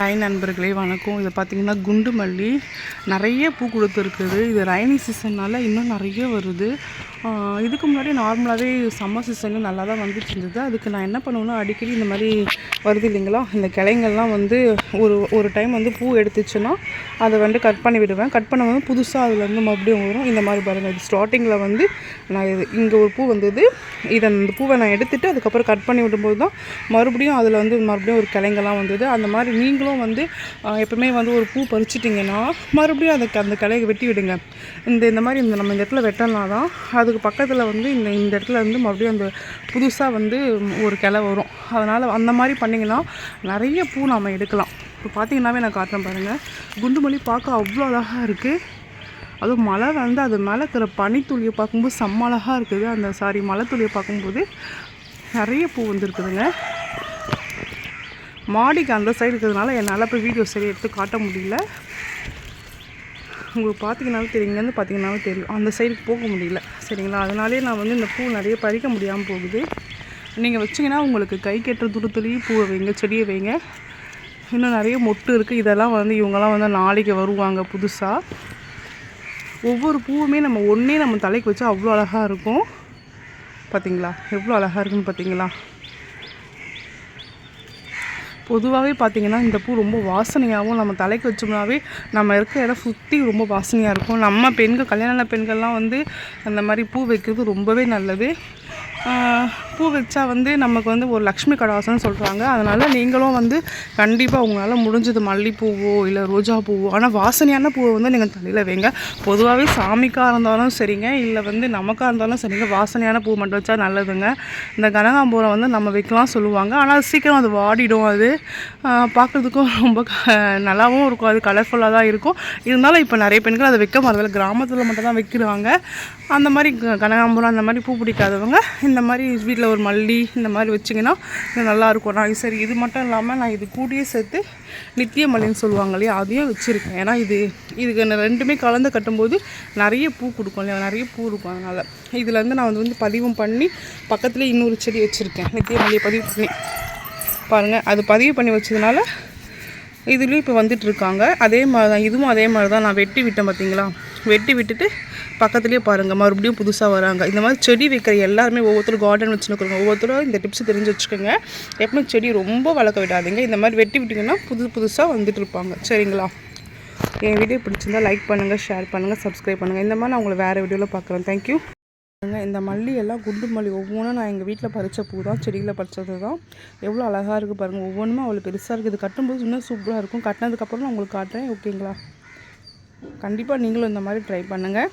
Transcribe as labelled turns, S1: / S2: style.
S1: Hi நண்பர்களே வணக்கம். இதை பார்த்தீங்கன்னா குண்டு மல்லி நிறைய பூ கொடுத்துருக்குது. இது ரைனி சீசன்னால் இன்னும் நிறைய வருது. இதுக்கு முன்னாடி நார்மலாகவே சம்மர் சீசனில் நல்லா தான் வந்துட்டு இருந்தது. அதுக்கு நான் என்ன பண்ணுவேன்னா அடிக்கடி இந்த மாதிரி வருது இல்லைங்களா? இந்த கிளைங்கள்லாம் வந்து ஒரு ஒரு டைம் வந்து பூ எடுத்துச்சுன்னா அதை வந்து கட் பண்ணி விடுவேன். கட் பண்ண வந்து புதுசாக அதுலேருந்து மறுபடியும் வரும். இந்த மாதிரி பாருங்கள் இது ஸ்டார்டிங்கில் வந்து நான் இது இங்கே ஒரு பூ வந்தது. இதை அந்த பூவை நான் எடுத்துகிட்டு அதுக்கப்புறம் கட் பண்ணி விடும்போது தான் மறுபடியும் அதில் வந்து மறுபடியும் ஒரு கிளைங்கெல்லாம் வந்தது. அந்த மாதிரி நீங்களும் வந்து எப்பவுமே வந்து ஒரு பூ பறிச்சிட்டிங்கன்னா மறுபடியும் அதுக்கு அந்த கிளையை வெட்டி விடுங்க. இந்த இந்த மாதிரி இந்த நம்ம இந்த இடத்துல வெட்டினா தான் அதுக்கு பக்கத்தில் வந்து இந்த இந்த இடத்துல வந்து மறுபடியும் அந்த புதுசாக வந்து ஒரு கிளை வரும். அதனால் அந்த மாதிரி பண்ணி பண்ணிங்கன்னா நிறைய பூ நாம் எடுக்கலாம். இப்போ பார்த்தீங்கன்னாவே நான் காட்டுறேன் பாருங்கள் குண்டுமல்லி பார்க்க அவ்வளோ அழகாக இருக்குது அதுவும் மழை வந்து அது மேலே இருக்கிற பனித்துளியை பார்க்கும்போது செம்ம அழகாக இருக்குது. அந்த சாரி மலை துளியை பார்க்கும்போது நிறைய பூ வந்துருக்குதுங்க. மாடிக்கு அந்த சைடு இருக்கிறதுனால என்னால் போய் வீடியோ சரி எடுத்து காட்ட முடியல. உங்களுக்கு பார்த்தீங்கனாலும் தெரியும். இங்கேருந்து பார்த்தீங்கன்னாலும் தெரியும். அந்த சைடுக்கு போக முடியல. சரிங்களா? அதனாலே நான் வந்து இந்த பூ நிறைய பறிக்க முடியாமல் போகுது. நீங்கள் வச்சிங்கன்னா உங்களுக்கு கை கெட்டுற தூரத்துலேயும் பூவை வைங்க செடியை வைங்க. இன்னும் நிறைய மொட்டு இருக்குது இதெல்லாம் வந்து இவங்கெல்லாம் வந்து நாளைக்கு வருவாங்க புதுசாக ஒவ்வொரு பூவுமே நம்ம ஒன்றே நம்ம தலைக்கு வச்சா அவ்வளோ அழகாக இருக்கும். பார்த்தீங்களா எவ்வளோ அழகாக இருக்குன்னு பார்த்தீங்களா பொதுவாகவே பார்த்தீங்கன்னா இந்த பூ ரொம்ப வாசனையாகவும் நம்ம தலைக்கு வச்சோம்னாவே நம்ம இருக்க இடம் சுற்றி ரொம்ப வாசனையாக இருக்கும். நம்ம பெண்கள் கல்யாண பெண்கள்லாம் வந்து அந்த மாதிரி பூ வைக்கிறது ரொம்பவே நல்லது. பூ வச்சா வந்து நமக்கு வந்து ஒரு லக்ஷ்மி கடாசம்னு சொல்கிறாங்க அதனால் நீங்களும் வந்து கண்டிப்பாக உங்களால் முடிஞ்சது மல்லிப்பூவோ இல்லை ரோஜா பூவோ ஆனால் வாசனையான பூவை வந்து நீங்கள் தலையில் வைங்க. பொதுவாகவே சாமிக்காக இருந்தாலும் சரிங்க. இல்லை வந்து நமக்காக இருந்தாலும் சரிங்க. வாசனையான பூ மட்டும் வச்சா நல்லதுங்க. இந்த கனகாம்பூரம் வந்து நம்ம வைக்கலாம் சொல்லுவாங்க. ஆனால் சீக்கிரம் அது வாடிடும் அது. பார்க்குறதுக்கும் ரொம்ப க- நல்லாவும் இருக்கும். அது கலர்ஃபுல்லாக தான் இருக்கும். இருந்தாலும் இப்போ நிறைய பெண்கள் அதை வைக்க மாறதில்ல கிராமத்தில் மட்டும் தான் வைக்கிறாங்க. அந்த மாதிரி க- கனகாம்பரம் அந்த மாதிரி பூ பிடிக்காதவங்க இந்த மாதிரி வீட்டில் ஒரு மல்லி இந்த மாதிரி வச்சிங்கன்னா இது நல்லாயிருக்கும். நான் சரி இது மட்டும் இல்லாமல் நான் இது கூடயே சேர்த்து நித்திய மல்லின்னு சொல்லுவாங்க இல்லையா அதையும் வச்சுருக்கேன். ஏன்னா இது இதுக்கு ரெண்டுமே கலந்து கட்டும்போது நிறைய பூ கொடுக்கும் இல்லையா நிறைய பூ இருக்கும் அதனால். இதுலேருந்து நான் வந்து வந்து பதிவும் பண்ணி பக்கத்துலேயே இன்னொரு செடி வச்சுருக்கேன் நித்திய மல்லியை பதிவு பண்ணி. பாருங்கள் அது பதிவு பண்ணி வச்சதுனால இதுலேயும் இப்போ வந்துட்டு இருக்காங்க. அதே மாதிரி தான் இதுவும் அதே மாதிரி தான். நான் வெட்டி விட்டேன் பார்த்தீங்களா வெட்டி விட்டுட்டு பக்கத்துலேயே பாருங்கள் மறுபடியும் புதுசாக வராங்க. இந்த மாதிரி செடி வைக்கிற எல்லாருமே ஒவ்வொருத்தரும் கார்டன் வச்சுருக்கோங்க ஒவ்வொருத்தரும் இந்த டிப்ஸ் தெரிஞ்சு வச்சுக்கோங்க. எப்பவுமே செடி ரொம்ப வளர்க்க விடாதீங்க. இந்த மாதிரி வெட்டி விட்டிங்கன்னா புது புதுசாக வந்துட்டு இருப்பாங்க. சரிங்களா? என் வீடியோ பிடிச்சிருந்தா லைக் பண்ணுங்கள் ஷேர் பண்ணுங்கள் சப்ஸ்கிரைப் பண்ணுங்கள் இந்த மாதிரி நான் உங்களை வேறு வீடியோவில் பார்க்குறேன். தேங்க்யூ இந்த மல்லி எல்லாம் குண்டு மல்லி ஒவ்வொன்றும் நான் எங்கள் வீட்டில் பறித்த பூ தான் செடியில் பறிச்சது தான். எவ்வளோ அழகாக இருக்குது பாருங்கள் ஒவ்வொன்றுமே அவ்வளோ பெருசாக இருக்குது கட்டும்போது இன்னும் சூப்பராக இருக்கும். கட்டினதுக்கப்புறம் நான் உங்களுக்கு காட்டுறேன். ஓகேங்களா கண்டிப்பாக நீங்களும் இந்த மாதிரி ட்ரை பண்ணுங்கள்